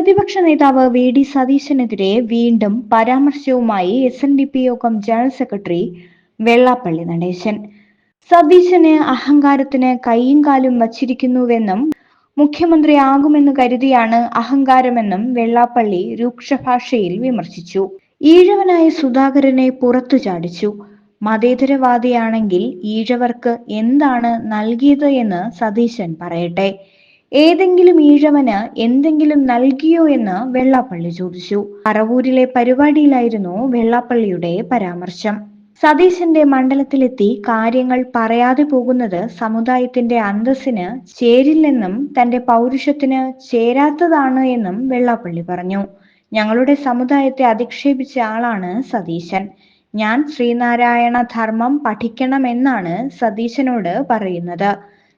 പ്രതിപക്ഷ നേതാവ് V D സതീശനെതിരെ വീണ്ടും പരാമർശവുമായി എസ് എൻ ഡി പി യോഗം ജനറൽ സെക്രട്ടറി വെള്ളാപ്പള്ളി നടേശൻ. സതീശന് അഹങ്കാരത്തിന് കൈയും കാലും വച്ചിരിക്കുന്നുവെന്നും മുഖ്യമന്ത്രിയാകുമെന്ന് കരുതിയാണ് അഹങ്കാരമെന്നും വെള്ളാപ്പള്ളി രൂക്ഷഭാഷയിൽ വിമർശിച്ചു. ഈഴവനായ സുധാകരനെ പുറത്തു ചാടിച്ചു. മതേതരവാദിയാണെങ്കിൽ ഈഴവർക്ക് എന്താണ് നൽകിയത് എന്ന് സതീശൻ പറയട്ടെ. ഏതെങ്കിലും ഈഴവന് എന്തെങ്കിലും നൽകിയോ എന്ന് വെള്ളാപ്പള്ളി ചോദിച്ചു. പറവൂരിലെ പരിപാടിയിലായിരുന്നു വെള്ളാപ്പള്ളിയുടെ പരാമർശം. സതീശന്റെ മണ്ഡലത്തിലെത്തി കാര്യങ്ങൾ പറയാതെ പോകുന്നത് സമുദായത്തിന്റെ അന്തസ്സിന് ചേരില്ലെന്നും തന്റെ പൗരുഷത്തിന് ചേരാത്തതാണ് എന്നും വെള്ളാപ്പള്ളി പറഞ്ഞു. ഞങ്ങളുടെ സമുദായത്തെ അധിക്ഷേപിച്ച ആളാണ് സതീശൻ. ഞാൻ ശ്രീനാരായണ ധർമ്മം പഠിക്കണമെന്നാണ് സതീശനോട് പറയുന്നത്.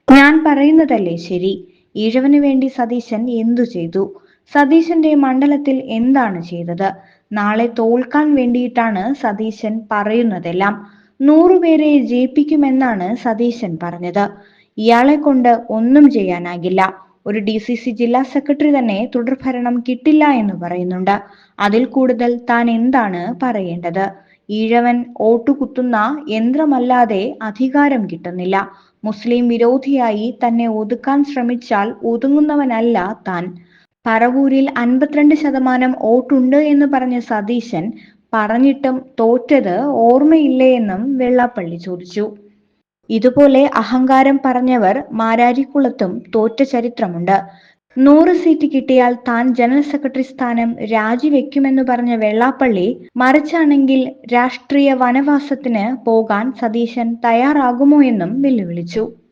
ഞാൻ പറയുന്നതല്ലേ ശരി. ഈഴവന് വേണ്ടി സതീശൻ എന്തു ചെയ്തു? സതീശന്റെ മണ്ഡലത്തിൽ എന്താണ് ചെയ്തത്? നാളെ തോൽക്കാൻ വേണ്ടിയിട്ടാണ് സതീശൻ പറയുന്നതെല്ലാം. നൂറുപേരെ ജയിപ്പിക്കുമെന്നാണ് സതീശൻ പറഞ്ഞത്. ഇയാളെ കൊണ്ട് ഒന്നും ചെയ്യാനാകില്ല. ഒരു ഡി സി സി ജില്ലാ സെക്രട്ടറി തന്നെ തുടർഭരണം കിട്ടില്ല എന്ന് പറയുന്നുണ്ട്. അതിൽ കൂടുതൽ താൻ എന്താണ് പറയേണ്ടത്? ഈഴവൻ ഓട്ടുകുത്തുന്ന യന്ത്രമല്ലാതെ അധികാരം കിട്ടുന്നില്ല. മുസ്ലിം വിരോധിയായി തന്നെ ഒതുക്കാൻ ശ്രമിച്ചാൽ ഒതുങ്ങുന്നവനല്ല താൻ. പറവൂരിൽ അൻപത്തിരണ്ട് ശതമാനം വോട്ടുണ്ട് എന്ന് പറഞ്ഞ സതീശൻ പറഞ്ഞിട്ടും തോറ്റത് ഓർമ്മയില്ലേ എന്നും വെള്ളാപ്പള്ളി ചോദിച്ചു. ഇതുപോലെ അഹങ്കാരം പറഞ്ഞവർ മാരാരിക്കുളത്തും തോറ്റ ചരിത്രമുണ്ട്. നൂറ് സീറ്റ് കിട്ടിയാൽ താൻ ജനറൽ സെക്രട്ടറി സ്ഥാനം രാജിവെക്കുമെന്ന് പറഞ്ഞ വെള്ളാപ്പള്ളി മറിച്ചാണെങ്കിൽ രാഷ്ട്രീയ വനവാസത്തിന് പോകാൻ സതീശൻ തയ്യാറാകുമോ എന്നും വെല്ലുവിളിച്ചു.